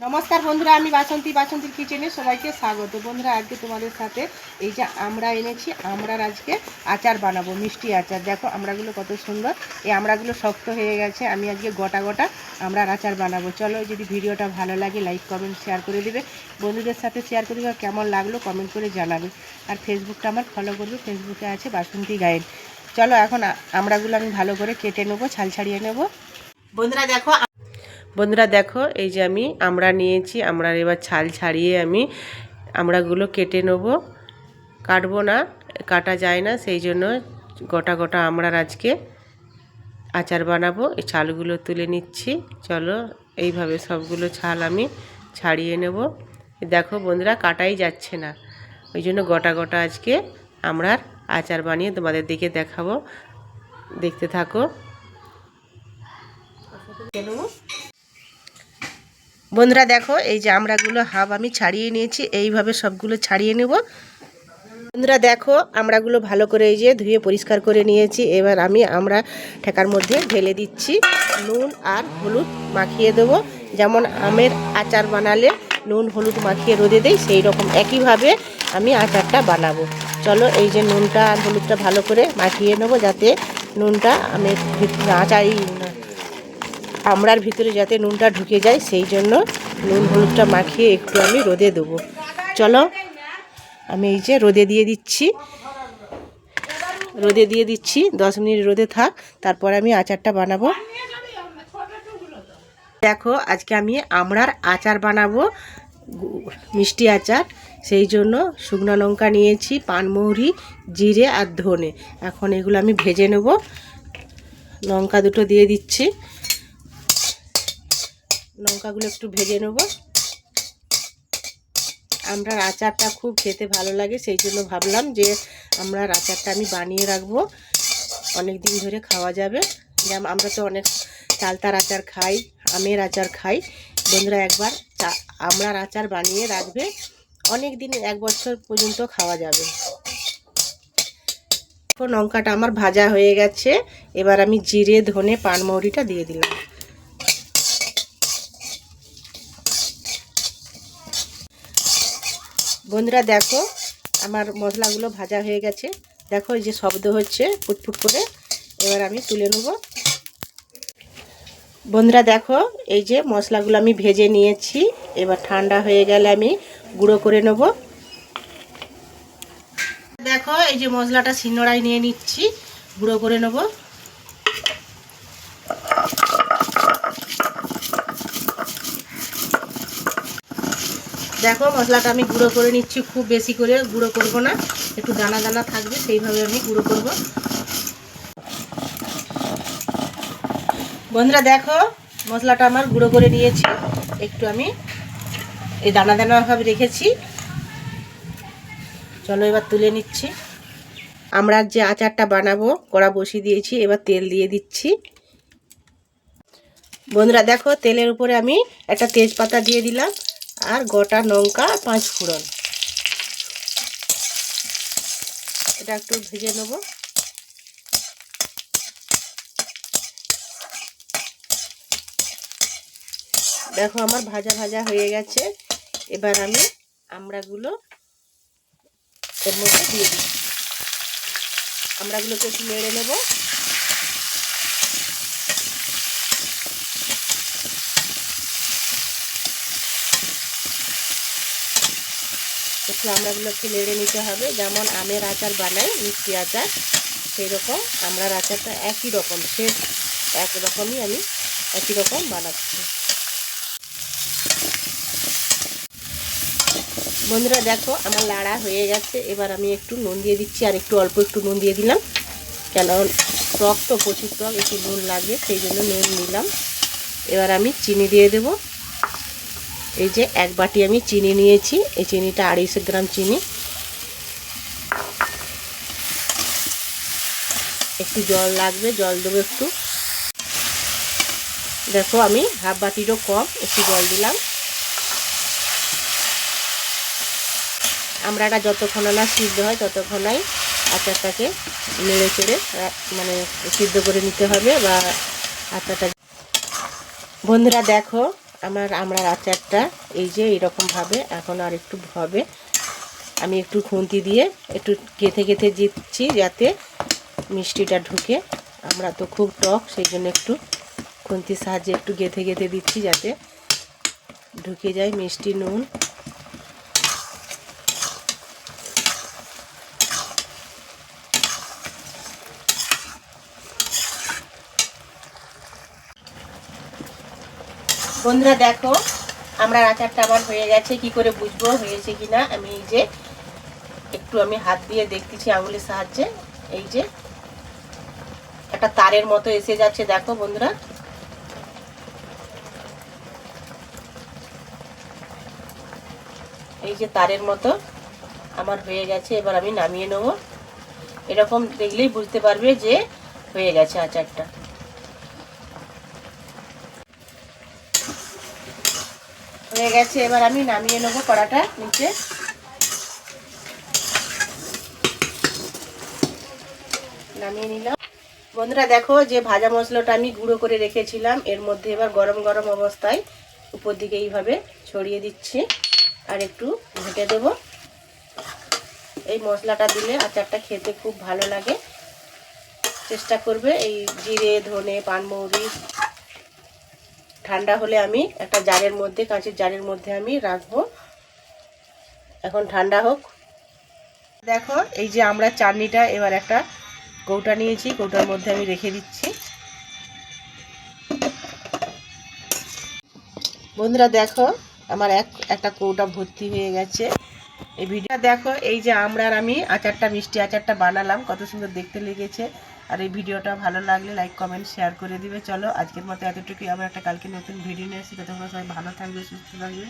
নমস্কার বন্ধুরা, আমি বাসন্তী, বাসন্তীর কিচেনে সবাইকে স্বাগত। বন্ধুরা, আজকে তোমাদের সাথে এই যে আমরা এনেছি, আমরার আজকে আচার বানাবো, মিষ্টি আচার। দেখো, আমরাগুলো কত সুন্দর। এই আমরাগুলো শক্ত হয়ে গেছে, আমি আজকে গোটা গোটা আমরার আচার বানাবো। চলো যদি ভিডিওটা ভালো লাগে, লাইক, কমেন্ট, শেয়ার করে দেবে। বন্ধুদের সাথে শেয়ার করে দেবে কেমন লাগল কমেন্ট করে জানাবে। আর ফেসবুকটা আমার ফলো করবে ফেসবুকে আছে বাসন্তী গাইড। চলো, এখন আমরাগুলো আমি ভালো করে কেটে নেব ছাল ছাড়িয়ে নেব। বন্ধুরা, দেখো বন্ধুরা দেখো, এই যে আমি আমরা নিয়েছি আমরা এবার ছাল ছাড়িয়ে আমি আমড়াগুলো কেটে নেব। কাটবো না, কাটা যায় না, সেই জন্য গোটা গোটা আমড়ার আজকে আচার বানাবো। এই ছালগুলো তুলে নিচ্ছি। চলো, এইভাবে সবগুলো ছাল আমি ছাড়িয়ে নেব। দেখো বন্ধুরা, কাটাই যাচ্ছে না। ওই জন্য গোটা গোটা আজকে আমরার আচার বানিয়ে তোমাদের দিকে দেখাবো। দেখতে থাকো। বন্ধুরা দেখো, এই যে আমড়াগুলো হাফ আমি ছাড়িয়ে নিয়েছি, এইভাবে সবগুলো ছাড়িয়ে নেব। বন্ধুরা দেখো, আমড়াগুলো ভালো করে এই যে ধুয়ে পরিষ্কার করে নিয়েছি। এবার আমি আমরা ঠেকার মধ্যে ঢেলে দিচ্ছি। নুন আর হলুদ মাখিয়ে দেবো। যেমন আমের আচার বানালে নুন হলুদ মাখিয়ে রোদে দেই, সেই রকম একইভাবে আমি আচারটা বানাবো। চলো, এই যে নুনটা আর হলুদটা ভালো করে মাখিয়ে নেব, যাতে নুনটা আমের আচারই আমড়ার ভিতরে যাতে নুনটা ঢুকে যায়, সেই জন্য নুন হলুদটা মাখিয়ে একটু আমি রোদে দেবো। চলো, আমি এই যে রোদে দিয়ে দিচ্ছি। রোদে দিয়ে দিচ্ছি, দশ মিনিট রোদে থাক, তারপর আমি আচারটা বানাবো। দেখো, আজকে আমি আমড়ার আচার বানাবো, মিষ্টি আচার। সেই জন্য শুকনো লঙ্কা নিয়েছি পানমৌরি জিরে আর ধনে। এখন এগুলো আমি ভেজে নেব। লঙ্কা দুটো দিয়ে দিচ্ছি। লঙ্কাগুলো একটু ভেজে নেব। আমরা আচারটা খুব খেতে ভালো লাগে, সেই জন্য ভাবলাম যে আমরা আচারটা আমি বানিয়ে রাখব। অনেক দিন ধরে খাওয়া যাবে। যেমন আমরা তো অনেক চালতার আচার খাই, আমের আচার খাই। বন্ধুরা একবার চা আমড়ার আচার বানিয়ে রাখবে অনেক দিন এক বছর পর্যন্ত খাওয়া যাবে। লঙ্কাটা আমার ভাজা হয়ে গেছে। এবার আমি জিরে, ধনে, পানমৌরিটা দিয়ে দিলাম। বন্ধুরা দেখো, আমার মশলাগুলো ভাজা হয়ে গেছে। দেখো, এই যে শব্দ হচ্ছে, ফুটফুট করে। এবার আমি তুলে নেব। বন্ধুরা দেখো, এই যে মশলাগুলো আমি ভেজে নিয়েছি। এবার ঠান্ডা হয়ে গেলে আমি গুঁড়ো করে নেব। দেখো, এই যে মশলাটা শিন্নড়ায় নিয়ে নিচ্ছি, গুঁড়ো করে নেব। দেখো, মশলাটা আমি গুঁড়ো করে নিচ্ছি খুব বেশি করে, গুঁড়ো করব না। একটু দানা দানা থাকবে, সেইভাবে আমি গুঁড়ো করব। বন্ধুরা, দেখো, মশলাটা আমার গুঁড়ো করে নিয়েছি। একটু আমি এই দানা দানাভাবে রেখেছি। চলো, এবার তুলে নিচ্ছি। আমরা যে আচারটা বানাবো, কড়া বসিয়ে দিয়েছি, এবার তেল দিয়ে দিচ্ছি। বন্ধুরা, দেখো, তেলের উপরে আমি একটা তেজপাতা দিয়ে দিলাম। আর গোটা লঙ্কা পাঁচ ফোড়ন। এটা একটু ভেজে নেব। দেখো আমার ভাজা ভাজা হয়ে গেছে। এবার আমি আমড়াগুলো এর মধ্যে দিয়ে দিই আমড়াগুলোকে একটু নেড়ে নেব। একটু আমড়াগুলোকে নেড়ে নিতে হবে। যেমন আমের আচার বানাই, মিষ্টি আচার সেই রকম আমড়ার আচারটা একই রকম সে এক রকমই আমি একই রকম বানাচ্ছি। বন্ধুরা দেখো আমার লাড়া হয়ে গেছে, এবার আমি একটু নুন দিয়ে দিচ্ছি, আর একটু অল্প একটু নুন দিয়ে দিলাম। কেন টক তো প্রচুর টক, একটু নুন লাগে, সেই জন্য নুন নিলাম। এবার আমি চিনি দিয়ে দেবো। এই যে এক বাটি আমি চিনি নিয়েছি। এই চিনিটা আড়াইশো গ্রাম চিনি। একটু জল লাগবে, জল দেবো একটু। দেখো আমি হাফ বাটিরও কম, একটু জল দিলাম। আমরাটা যতক্ষণ না সিদ্ধ হয় ততক্ষণাই আচারটাকে নেড়ে চেড়ে মানে সিদ্ধ করে নিতে হবে বা আচারটা বন্ধুরা দেখো আমার আমড়ার আচারটা এই যে এরকমভাবে এখন আর একটু হবে। আমি একটু খুন্তি দিয়ে একটু গেঁথে গেঁথে দিচ্ছি যাতে মিষ্টিটা ঢুকে। আমরা তো খুব টক, সেই জন্য একটু খুন্তির সাহায্যে একটু গেঁথে গেঁথে দিচ্ছি যাতে ঢুকে যায় মিষ্টি নুন। বন্ধুরা দেখো, আমরা আচারটা আমার হয়ে গেছে, কি করে বুঝব, হয়েছে কি না আমি এই যে একটু আমি হাত দিয়ে দেখতেছি আঙুলের সাহায্যে। এই যে একটা তারের মতো এসে যাচ্ছে, দেখো বন্ধুরা। এই যে তারের মতো আমার হয়ে গেছে, এবার আমি নামিয়ে নেব। এরকম দেখলেই বুঝতে পারবে যে হয়ে গেছে আচারটা। হয়ে গেছে, এবার আমি নামিয়ে নেব কড়াটা নিচে। নামিয়ে নিলাম। বন্ধুরা দেখো, যে ভাজা মশলাটা আমি গুঁড়ো করে রেখেছিলাম, এর মধ্যে এবার গরম গরম অবস্থায় উপর দিকে এইভাবে ছড়িয়ে দিচ্ছি, আর একটু ঢেকে দেব। এই মশলাটা দিলে আচারটা খেতে খুব ভালো লাগে। চেষ্টা করবে এই জিরে, ধনে, পানমৌরি ঠান্ডা হলে আমি একটা জারের মধ্যে, কাঁচের জারের মধ্যে আমি রাখব। এখন ঠান্ডা হোক। দেখো, এই যে আমরা চাটনিটা এবার একটা কৌটা নিয়েছি, কৌটার মধ্যে আমি রেখে দিচ্ছি। বন্ধুরা, দেখো, আমার এক, একটা কৌটা ভর্তি হয়ে গেছে। এই ভিডিও দেখো, এই যে আমরা আর আমি আচারটা, মিষ্টি আচারটা বানালাম, কত সুন্দর দেখতে লেগেছে। আর এই ভিডিওটা ভালো লাগলে লাইক কমেন্ট শেয়ার করে দিবে। চলো, আজকের মতো এতটুকুই। আবার একটা কালকে নতুন ভিডিও নিয়ে আসি। ততক্ষণ সবাই ভালো থাকবে, সুস্থ থাকবে।